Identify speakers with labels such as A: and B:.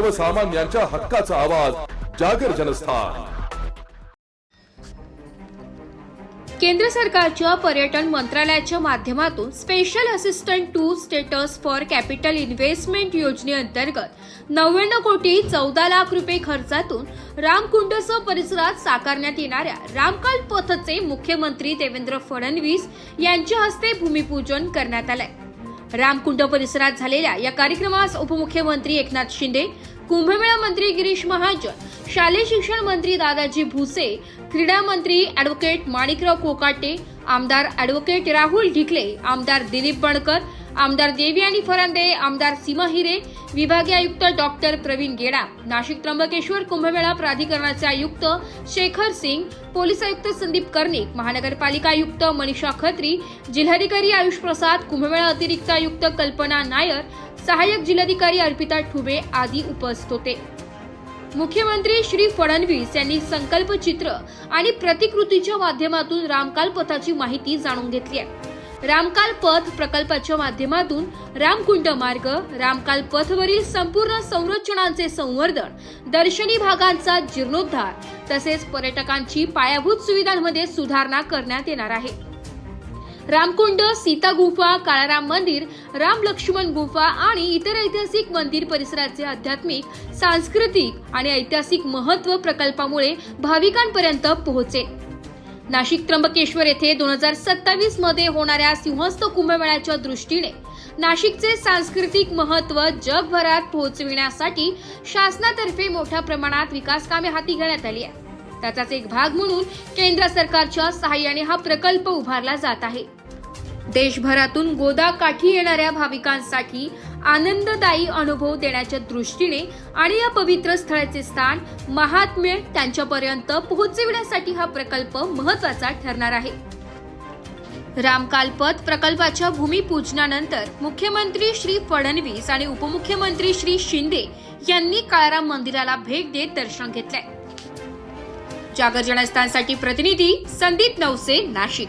A: सर्वसामान्यांच्या हक्काचा आवाज जागर जनस्थान.
B: केंद्र सरकारच्या पर्यटन मंत्रालयाच्या माध्यमातून special assistant to states for capital investment योजनेअंतर्गत नव्याण्णव कोटी चौदा लाख रुपये खर्चातून रामकुंडसह परिसरात साकारण्यात येणाऱ्या रामकाल पथचे मुख्यमंत्री देवेंद्र फडणवीस यांच्या हस्ते भूमिपूजन करण्यात आलंय. रामकुंड परिसरात झालेल्या या कार्यक्रमास उपमुख्यमंत्री एकनाथ शिंदे कुंभमेळा मंत्री गिरीश महाजन शालेय शिक्षण मंत्री दादाजी भुसे क्रीडा मंत्री अॅडव्होकेट माणिकराव कोकाटे आमदार ॲडव्होकेट राहुल ढिकले आमदार दिलीप बणकर आमदार देवी आणि फरांदे आमदार सीमा हिरे विभागीय आयुक्त डॉक्टर प्रवीण गेडा नाशिक त्र्यंबकेश्वर कुंभमेळा प्राधिकरणाचे आयुक्त शेखर सिंग पोलीस आयुक्त संदीप कर्णिक महानगरपालिका आयुक्त मनीषा खत्री जिल्हाधिकारी आयुष प्रसाद कुंभमेळा अतिरिक्त आयुक्त कल्पना नायर सहाय्यक जिल्हाधिकारी अर्पिता ठुबे आदी उपस्थित होते. मुख्यमंत्री श्री फडणवीस यांनी संकल्प चित्र आणि प्रतिकृतीच्या माध्यमातून रामकाल पथाची माहिती जाणून घेतली आहे. रामकाल पथ प्रकल्पाच्या माध्यमातून रामकुंड मार्ग रामकाल पथवरील संपूर्ण संरचनांचे संवर्धन दर्शनी भागांचा जीर्णोद्धार तसेच पर्यटकांची पायाभूत सुविधांमध्ये सुधारणा करण्यात येणार आहे. रामकुंड सीता गुफा काळाराम मंदिर राम लक्ष्मण गुफा आणि इतर ऐतिहासिक मंदिर परिसराचे आध्यात्मिक सांस्कृतिक आणि ऐतिहासिक महत्त्व प्रकल्पामुळे भाविकांपर्यंत पोहोचेल. नाशिक त्र्यंबकेश्वर येथे दोन हजार सत्तावीसमध्ये होणाऱ्या सिंहस्थ कुंभमेळ्याच्या दृष्टीने नाशिकचे सांस्कृतिक महत्त्व जगभरात पोहोचविण्यासाठी शासनातर्फे मोठ्या प्रमाणात विकास कामे हाती घेण्यात आली आहे त्याचाच एक भाग म्हणून केंद्र सरकारच्या सहाय्याने हा प्रकल्प उभारला जात आहे. देशभरातून गोदा काठी येणाऱ्या भाविकांसाठी आनंददायी अनुभव देण्याच्या दृष्टीने आणि या पवित्र स्थळाचे स्थान महात्म्य त्यांच्यापर्यंत पोहोचविण्यासाठी हा प्रकल्प महत्त्वाचा ठरणार आहे. रामकालपथ प्रकल्पाच्या भूमिपूजनानंतर मुख्यमंत्री श्री फडणवीस आणि उपमुख्यमंत्री श्री शिंदे यांनी काळाराम मंदिराला भेट देत दर्शन घेतलंय. जागर जनस्थानसाठी प्रतिनिधी संदीप नवसे नाशिक.